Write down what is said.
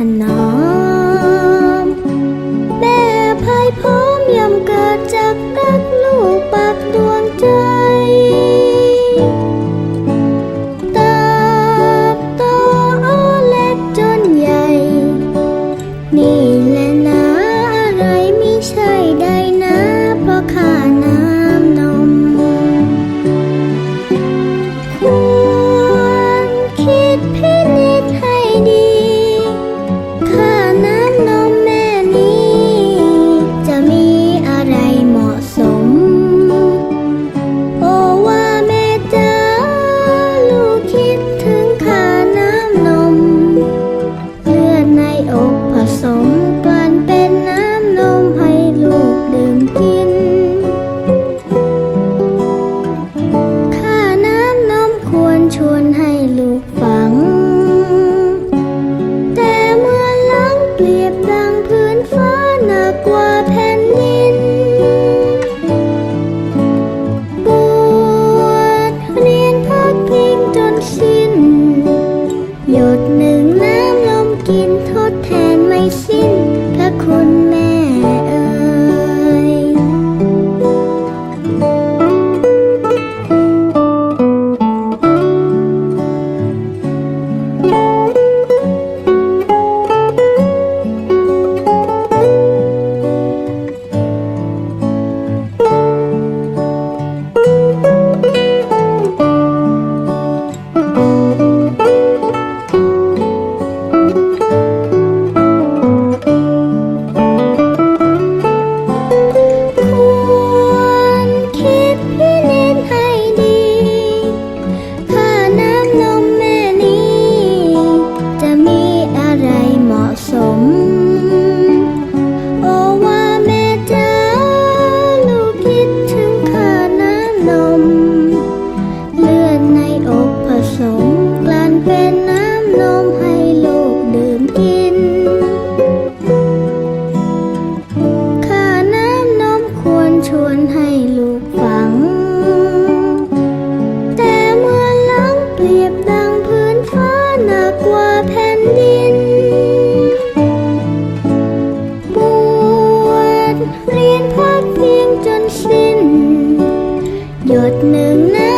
很难关。 หนักกว่าแผ่นดิน บวชเรียนพักเพียงจนสิ้น หยดหนึ่งนั้